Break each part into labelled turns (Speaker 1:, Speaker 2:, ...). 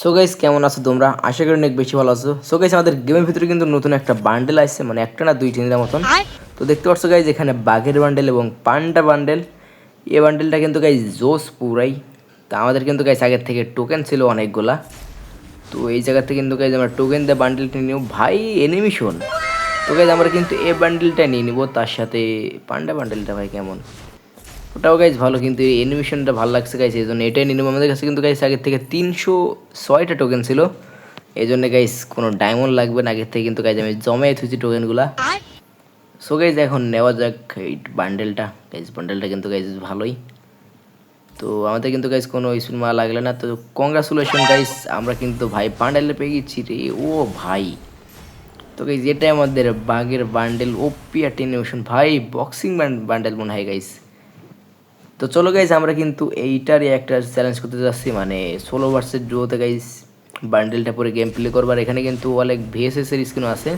Speaker 1: So guys কেমন আছো তোমরা? আশা করি অনেক বেশি ভালো আছো। সো গাইস আমাদের গেমের ভিতরে কিন্তু নতুন একটা বান্ডেল আসছে মানে একটা না দুই তিনটা মতন। তো দেখতে পাচ্ছ গাইজ এখানে বাঘের বান্ডেল এবং পান্ডা বান্ডেল এ বান্ডেলটা কিন্তু গাইজ জোস পুরাই। তা আমাদের কিন্তু গাইজ আগের থেকে টোকেন ছিল অনেকগুলা। তো এই জায়গা থেকে কিন্তু গাইজ আমরা টোকেন দিয়ে বান্ডেলটা নিব। ভাই এনিমিশন তো গাইজ আমরা কিন্তু এ বান্ডেলটা নিয়ে নিব তার সাথে পান্ডা বান্ডেলটা ভাই কেমন? ওটাও গাইজ ভালো, কিন্তু এই অ্যানিমেশনটা ভালো লাগছে গাইজ এই জন্য এটাই নেব আমাদের কাছে কিন্তু গাইজ আগের থেকে তিনশো ছয়টা টোকেন ছিল। এই জন্য গাইজ কোনো ডায়মন্ড লাগবে না, আগের থেকে কিন্তু গাইজ আমি জমে থুইছি টোকেনগুলা সো গাইজ এখন নেওয়া যাক এই বান্ডেলটা গাইজ বান্ডেলটা কিন্তু গাইজ ভালোই। তো আমাদের কিন্তু গাইজ কোনো ইস্যু মা লাগলে না। তো কংগ্রাচুলেশন গাইজ আমরা কিন্তু ভাই বান্ডেলে পেয়ে গেছি রে। ও ভাই। তো গাইজ এটাই আমাদের বাঘের বান্ডেল ওপি অ্যাটেনিমেশন ভাই বক্সিং বান্ডেল মনে হয় গাইজ তো চলো গাইজ আমরা কিন্তু এইটারই একটা চ্যালেঞ্জ করতে যাচ্ছি। মানে ষোলো ভার্সের ডুয়োতে গাইজ বান্ডেলটা পরে গেম প্লে করবার এখানে কিন্তু অনেক ভিএসএস এর স্ক্রিনও আছে।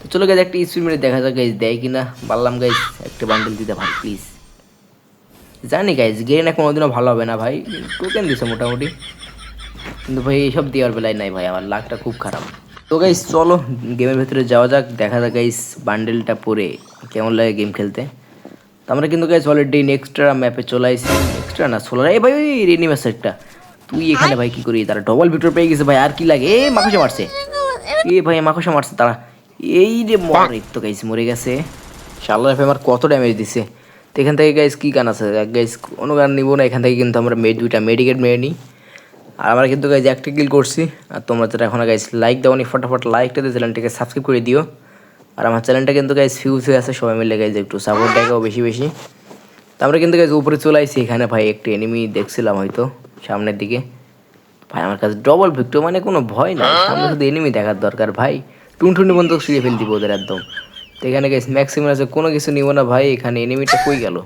Speaker 1: তো চলো গাইজ একটা স্পিড মেরে দেখা যাক গাইজ দেয় কিনা? বললাম গাইজ একটা বান্ডেল দিতে ভাই প্লিজ জানি গাইজ গেলে না কোনোদিনও ভালো হবে না ভাই। টোকেন দিছে মোটামুটি। কিন্তু ভাই এইসব দেওয়ার বেলায় নাই ভাই আমার লাকটা খুব খারাপ। তো গাইজ চলো গেমের ভেতরে যাওয়া যাক দেখা যাক গাইজ বান্ডেলটা পরে কেমন লাগে গেম খেলতে। তো আমরা কিন্তু গাইস অলরেডি নেক্সট্রা ম্যাপে চলে আসছি নেক্সট্রা না সোলার এই ভাই রেনি একটা। তুই এখানে ভাই কি করি? তারা ডবল ভিতর পেয়ে গেছে ভাই আর কি লাগে? এ মাকসা মারছে। এ ভাই মাকসা মারছে তারা এই রে মরে তো গাইস মরে গেছে। শাল্লাহ ভাই আমার কত ড্যামেজ দিছে। তো এখান থেকে গাইস কি গান আছে? গাইস কোনো গান নিবো না এখান থেকে কিন্তু আমরা মে দুইটা মেডিকেট মেরে নিই আর আমরা কিন্তু গাইজ একটা কিল করছি। আর তোমরা যারা এখন গাইজ লাইক দাও নি ফটাফট লাইকটা দিয়ে চ্যানেলটাকে সাবস্ক্রাইব করে দিও। আর আমার চ্যানেলটা কিন্তু গাইজ ফিউজ হয়ে আছে, সবাই মিলে গাইজ একটু সাপোর্ট দেখাও বেশি বেশি। তো আমরা কিন্তু গাইজ উপরে চলে আসছি এখানে ভাই, একটি এনিমি দেখছিলাম হয়তো সামনের দিকে। ভাই, আমার কাছে ডবল ভিক্টো মানে কোনো ভয় নাই, সামনে শুধু এনিমি দেখার দরকার ভাই। টুনটুনি বন্ধ ছিঁড়ে ফেল দিব ওদের একদম। তো এখানে গাইজ ম্যাক্সিমাম আছে, কোনো কিছু নিব না ভাই, এখানে এনিমিটা কই গেল?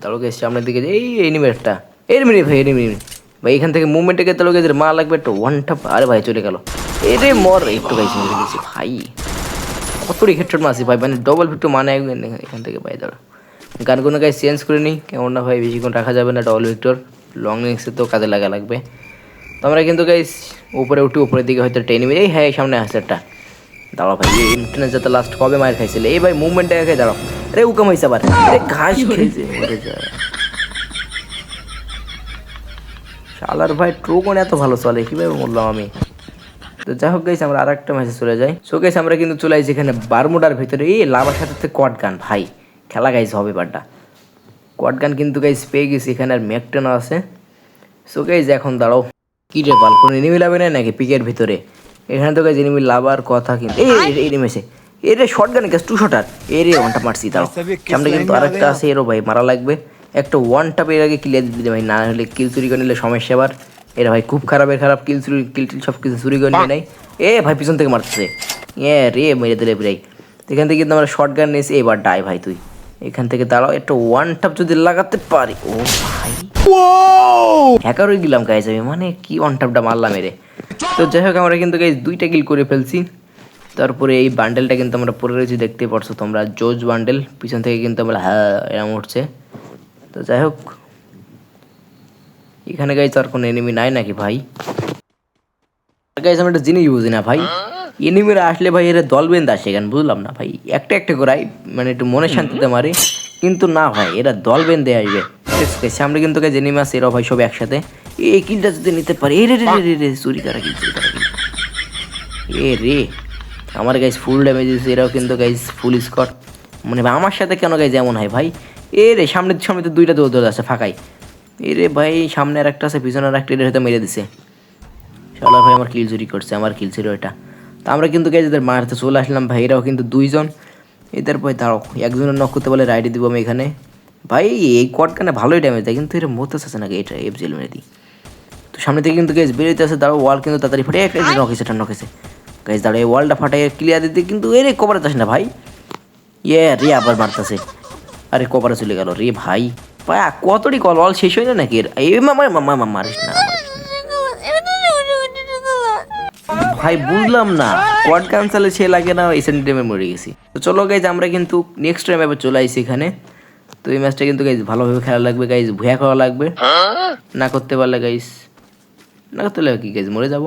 Speaker 1: তাহলে গেছে সামনের দিকে এই এনিমি একটা। এনিমি ভাই এনিমি ভাই, এখান থেকে মুভমেন্টে তাহলে গেছে মা লাগবে একটা ওয়ান টাপ আরে ভাই, চলে গেল। এরে মর, একটু গাইছি গেছি ভাই। কতটি হেডশট মাসি ভাই? মানে ডবল ভিক্টো মানে এখান থেকে ভাই দাঁড়া গানগুলো গাই চেঞ্জ করে নিই কেমন না ভাই বেশিক্ষণ রাখা যাবে না ডবল ভিক্টর লং লেন্সে তো কাজে লাগা লাগবে। তো আমরা কিন্তু গাই উপরে উঠি উপরের দিকে হয়তো টেনে এই হ্যাঁ সামনে আসছে একটা। দাঁড়াও ভাই এই ইন্টারনেট যাতে লাস্ট কবে মায়ের খাইছিল? এই ভাই মুভমেন্টটা দেখে দাঁড়াও। আরে উকাম হয়েছে আবার। আরে ঘাস খেয়েছে। শালার ভাই ট্রোকন এত ভালো চলে কীভাবে বললাম আমি? তো যাই হোক গাইস আমরা আর একটা ম্যাচে চলে যাই। সো গাইস আমরা কিন্তু চলে আসছি এখানে বারমুডার ভিতরে। এই লাভার সাথে কট গান ভাই খেলা গাইস হবে বাড্ডা কট গান কিন্তু গাইস পেয়ে গেছি এখানে আর ম্যাকটেনও আছে। সো গাইস এখন দাঁড়াও। কি রে বাল কোনো এনিমি লাভে নাই নাকি পিকের ভিতরে? এখানে তো গাইস এনিমি লাভার কথা কিন্তু এই এই নেমেছে এ। রে শর্ট গান গাছ টু শটার এ রে ওয়ানটা মারছি দাঁড়াও। সামনে কিন্তু আরেকটা আছে এরও ভাই মারা লাগবে। একটা ওয়ান টাপ এর আগে ক্লিয়ার দিতে ভাই না হলে কিল চুরি করে নিলে সমস্যা আবার এরা ভাই খুব খারাপের খারাপ কিল চুরি কিল টিল সব কিছু চুরি করে নিয়ে নেয়। এ ভাই পিছন থেকে মারছে এ রে মেরে দিলে প্রায় এখান থেকে কিন্তু আমরা শর্ট গান নিয়েছি এবার ডাই ভাই তুই। এখান থেকে দাঁড়াও একটা ওয়ান টাপ যদি লাগাতে পারি। ও ভাই। হ্যাকার হয়ে গেলাম গাইজ আমি। মানে কি ওয়ান টাপটা মারলাম এরে। তো যাই হোক আমরা কিন্তু গাইজ দুইটা কিল করে ফেলছি। তারপরে এই বান্ডেলটা কিন্তু আমরা পরে রয়েছি দেখতে পারছ তোমরা। জোজ বান্ডেল পিছন থেকে কিন্তু আমরা হ্যাঁ এরম উঠছে। তো যাই হোক এখানে গাইজ আর কোনো এনিমি নাই নাকি ভাই? গাইজ আমরা একটা জিনিস বুঝি না ভাই। এনিমিরা আসলে ভাই এরা দল বেঁধে আসে এখানে বুঝলাম না ভাই। একটা একটা করাই মানে একটু মনে শান্তিতে মারে। কিন্তু না ভাই, এরা দল বেঁধে আসবে সামনে কিন্তু গাইজ এনিমি আছে এরা ভাই সব একসাথে। এই কিলটা যদি নিতে পারে এ রে রে রে রে, চুরি করা কিল, চুরি করা এ রে, আমার গাইজ ফুল ড্যামেজ দিয়েছে, এরাও কিন্তু গাইজ ফুল স্কট মানে আমার সাথে কেন গাইজ এমন হয় ভাই? এ রে, সামনে সামনে তো দুইটা দৌড় দৌড় আছে, ফাঁকাই। এ রে ভাই সামনে আর একটা আছে পিছনে আর একটা এর হয়তো মেরে দিছে। শালা ভাই, আমার কিল চুরি করছে, আমার কিল ছিল এটা। তা আমরা কিন্তু গাইজ এদের মারতে চলে আসলাম, ভাই, এরাও কিন্তু দুইজন। এদের ভাই, দাঁড়াও, একজনের নক করতে বলে রাইডে দিব আমি এখানে। ভাই, এই কট কানে ভালোই ড্যামেজ দেয়, কিন্তু এটা মতো আছে নাকি? এটা এফ জেল মেরে দিই। তো সামনে থেকে কিন্তু গাইজ বেরোতে আছে দাঁড়াও ওয়াল কিন্তু তাড়াতাড়ি ফাটে একটা নকেছে এটা নকেছে গাইজ দাঁড়াও, এই ওয়ালটা ফাটাই ক্লিয়ার দিতে কিন্তু এ রে কভারে যাস না, ভাই। ইয়ে রে, আবার মারতেছে। আরে কভারে চলে গেল, রে, ভাই। ভাই কতটি কল? ওয়াল শেষ না নাকি? এই মামা মামা মামা মারিস না। ভাই, বুঝলাম না। কোয়াড ক্যান্সেলে সে লাগে না, এই সেন্টিমে মরে গেছি। তো চলো গাইজ আমরা কিন্তু নেক্সট টাইম এবার চলে আসছি এখানে। তো এই ম্যাচটা কিন্তু গাইজ ভালোভাবে খেলা লাগবে গাইজ ভুয়া খাওয়া লাগবে। না করতে পারলে গাইজ না তাহলে কি গাইজ মরে যাব।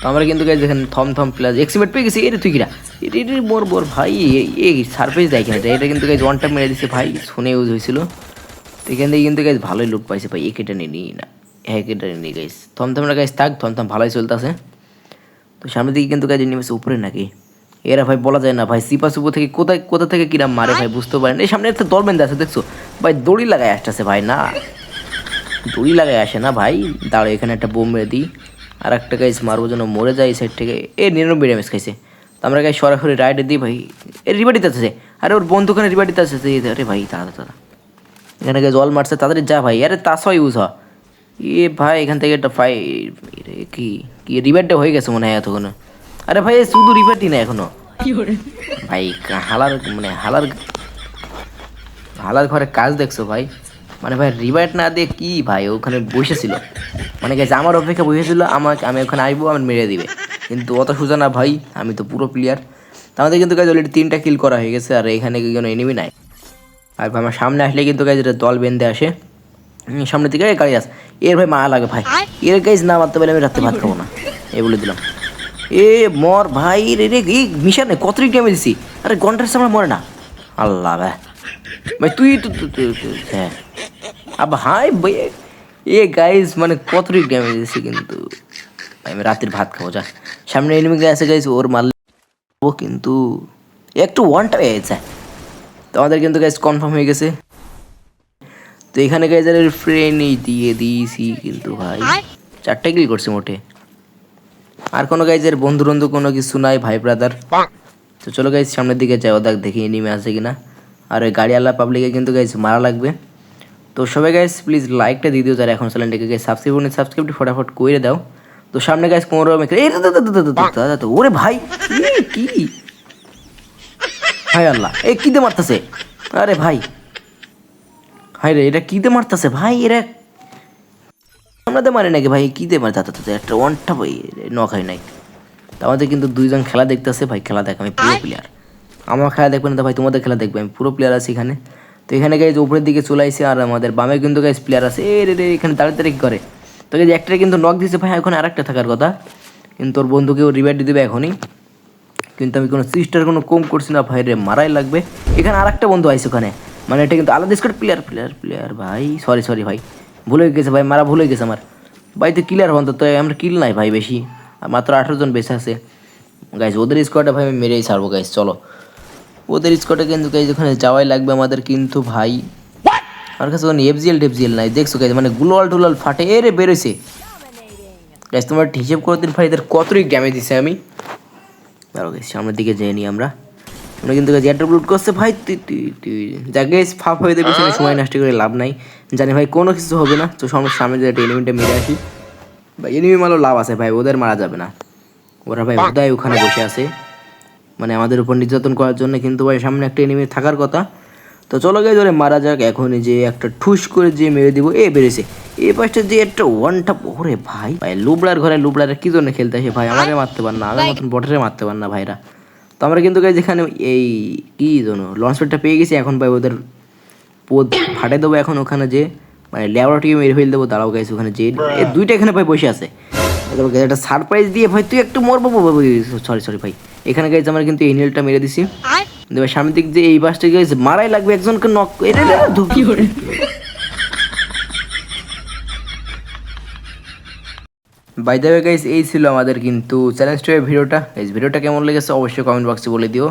Speaker 1: তো আমরা কিন্তু গাইজ এখানে থম থম প্লাস এক্সিমেট পেয়ে গেছি। এরে তুই কিরা? এরে এরে মোর বোর ভাই এই সারপ্রাইজ দেয় কিনা? এটা কিন্তু গাইজ ওয়ান টাইম মেরে দিছে ভাই, শুনে ইউজ হয়েছিল। তো এখান থেকে কিন্তু গাইজ ভালোই লুট পাইছে ভাই একেটা নিই না। হ্যাঁ একেটা নিই গাইজ থমথমটা গাইজ থাক, থমথম ভালোই চলতেছে। তো সামনের দিকে কিন্তু গাইজ নেমেছে উপরে নাকি? এরা ভাই বলা যায় না ভাই, সিপা সুপো থেকে কোথায় কোথা থেকে কিরাম মারে ভাই, বুঝতে পারেন এই সামনে একটা দলবেন আছে, দেখছ? ভাই দড়ি লাগায় আসতেছে ভাই, না। দড়ি লাগায় আসে না ভাই। দাঁড়ো এখানে একটা বোম মেরে দিই। আর একটা গাইজ মারবো যেন মরে যায় এই সাইড থেকে। এ নিরানব্বই ড্যামেজ খাইছে। আমরা গাই সরাসরি রাইডে দিই ভাই। এ রিবার দিতে আছে। আরে ওর বন্ধুখানে রিবার দিতে আছে। আরে ভাই দাদা দাদা এখানে গাইজ জল মারছে তাড়াতাড়ি যা ভাই। আরে তাসও ইউজ হ এ ভাই, এখান থেকে একটা ফাই এরে কি কি রিভারটা হয়ে গেছে মনে হয় এতক্ষণ। আরে ভাই শুধু রিভারটি না এখনও। ভাই হালার মানে হালার হালার ঘরে কাজ দেখছ ভাই? মানে ভাই রিভাইট না দিয়ে কি ভাই? ওখানে বসেছিল। মানে গেছে, আমার অপেক্ষা বসেছিল, আমাকে আমি ওখানে আসব আমার মেরে দিবে। কিন্তু অত সোজা না ভাই আমি তো পুরো প্লেয়ার আমাদের কিন্তু কাজ অলরেডি তিনটা কিল করা হয়ে গেছে আর এখানে কোনো এনিমি নাই? আর ভাই আমার সামনে আসলে কিন্তু গাইজ এটা দল বেঁধে আসে। সামনের দিকে গাড়ি আস এর ভাই মায়া লাগে ভাই। এর গাইজ না মারতে পারলে আমি রাত্রে ভাত খাব না। এই বলে দিলাম। এ মর ভাই রে রে এই মিশানে কত রিক ড্যামেজ দিছি? আরে ঘণ্টার সামনে মরে না। আল্লাহ ভাই ভাই তুই তো হ্যাঁ। আব হাই ভাই। এ গাইজ মানে কত রিক ড্যামেজ দিছি কিন্তু। আমি রাতের ভাত খাব, যা। সামনে এনিমি আছে গাইজ ওর মারলে ও কিন্তু একটু ওয়ানটা হয়ে গেছে। তো আমাদের কিন্তু গাইজ কনফার্ম হয়ে গেছে। তো এখানে গাইজার ফ্রেন্ডই দিয়ে দিয়েছি কিন্তু ভাই। চারটে কিল করছে মোটে। আর কোনো গাইজের বন্ধু বন্ধু কোনো কিছু নাই, ভাই ব্রাদার তো চলো গাইজ সামনের দিকে যাও দেখ দেখি এনিমে আছে কিনা। আর ওই গাড়িওয়ালা পাবলিকে কিন্তু গাইজ মারা লাগবে। তো সবাই গাইজ প্লিজ লাইকটা দিয়ে দিও, যারা এখন চ্যানেলটিকে সাবস্ক্রাইব করে সাবস্ক্রাইবটি ফটাফট করে দাও। তো সামনে গাইজ কোমর তো ওরে ভাই কি হাই আল্লাহ এ কি দিয়ে মারতেছে আরে ভাই হাই রে এটা কি দিয়ে মারতেছে ভাই এরা আমাদের মারে নাকি ভাই কি দিয়ে মারে দাদা একটা ওয়ানটা ভাই নক হয় নাই তো আমাদের কিন্তু দুইজন খেলা দেখতেছে ভাই খেলা দেখ আমি পুরো প্লেয়ার আমার খেলা দেখবে না তো ভাই তোমাদের খেলা দেখবে আমি পুরো প্লেয়ার আছি এখানে তো এখানে গাইজ উপরের দিকে চলে আসছে আর আমাদের বামে কিন্তু গাইজ প্লেয়ার আছে এ রে রে এখানে দাঁড়িয়ে করে তো গাইজ একটা কিন্তু নক দিছে ভাই, এখন আরেকটা থাকার কথা। কিন্তু ওর বন্ধুকে ও রিভাইড দেবে এখনই। কিন্তু আমি কোনো সিস্টার কোনো কম করছি না ভাই রে মারাই লাগবে। এখানে আর একটা বন্ধু আইছে ওখানে। মানে এটা কিন্তু আলাদা স্কোয়াড প্লেয়ার প্লেয়ার প্লেয়ার ভাই। সরি সরি ভাই। ভুলে গেছে ভাই, মারা ভুলে গেছে আমার। ভাই তো ক্লিয়ার হন তো আমরা কিল নাই ভাই বেশি। মাত্র আঠেরো জন বেঁচে আছে। গাইজ ওদের স্কোয়াডে ভাই আমি মেরেই ছাড়বো গাইজ চলো। ওদের স্কোয়াডে কিন্তু গাইজ ওখানে যাওয়াই লাগবে আমাদের। কিন্তু ভাই আমার কাছে কোনো এফজিএল টেফজিএল নাই। দেখছ গাইজ মানে গুলোয়াল টুলাল ফাটে, এ রে বেরোইছে। গাইজ তোমার হিসেব করে দিন ভাই এদের কত ড্যামেজ দিছে আমি। দাঁড়াও গাইস সামনের দিকে যেয়ে নি আমরা। আমরা কিন্তু গাছ এয়ারড্রপ করছে, ভাই, তুই তুই তুই। যাকে ফাপ হয়ে দেবে সেখানে সময় নষ্ট করে লাভ নাই। জানি ভাই, কোনো কিছু হবে না। তো সামনে সামনে যে এলিমেন্টে মেরে আসি। ভাই এনিমি মারও লাভ আছে ভাই, ওদের মারা যাবে না। ওরা ভাই উদয় ওখানে বসে আছে। মানে আমাদের উপর নির্যাতন করার জন্য কিন্তু ভাই, সামনে একটা এনিমি থাকার কথা। তো চলো গাই ধরে মারা যাক এখনই যে একটা ঠুস করে যে মেরে দিব। এ বেড়েছে এই পাশটা যে একটা ওয়ানটা ওরে ভাই। ভাই লুবড়ার ঘরে লুবড়ারে কি জন্য খেলতে আসে ভাই? আমাকে মারতে পার না আমার মতন বটরে মারতে পার না ভাইরা। তো আমরা কিন্তু গাই যেখানে এই কি জন্য লঞ্চ প্যাডটা পেয়ে গেছি। এখন ভাই ওদের পোদ ফাটে দেবো এখন ওখানে যে মানে ল্যাবরেটরি মেরে ফেল দেবো। দাঁড়াও গাইছে ওখানে যে দুইটা এখানে ভাই বসে আছে। একটা সারপ্রাইজ দিয়ে ভাই তুই একটু মরবো সরি সরি ভাই। এখানে গাইছে আমরা কিন্তু এই নেলটা মেরে দিছি। এবার সামনের দিক যে এই বাসটা গেছে মারাই লাগবে একজনকে নক এটা ধুকি করে? বাই দ্য গাইস এই ছিল আমাদের কিন্তু চ্যালেঞ্জ টু ভিডিওটা। গাইস ভিডিওটা কেমন লেগেছে অবশ্যই কমেন্ট বক্সে বলে দিও।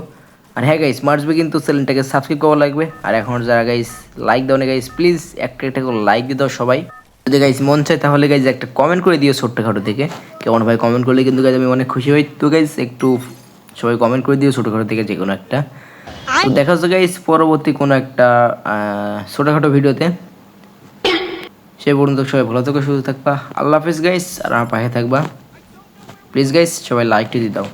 Speaker 1: আর হ্যাঁ গাইস মার্চবে কিন্তু চ্যানেলটাকে সাবস্ক্রাইব করা লাগবে। আর এখন যারা গাইস লাইক দাও না গাইস প্লিজ একটা একটা করে লাইক দিয়ে দাও সবাই। যদি গাইস মন চায় তাহলে গাইস একটা কমেন্ট করে দিও ছোট্টখাটো থেকে। কেমন ভাই কমেন্ট করলে কিন্তু গাইস আমি অনেক খুশি হই। তো গাইস একটু সবাই কমেন্ট করে দিও ছোটোখাটো থেকে যে কোনো একটা। তো দেখা হচ্ছে গাইস পরবর্তী কোনো একটা ছোটোখাটো ছোটখাটো ভিডিওতে। সে পর্যন্ত সবাই ভালো থাকো সুস্থ থাকবা। আল্লাহ হাফিজ গাইস আর আমার পাশে থাকবা। প্লিজ গাইস সবাই লাইকটি দিয়ে দাও।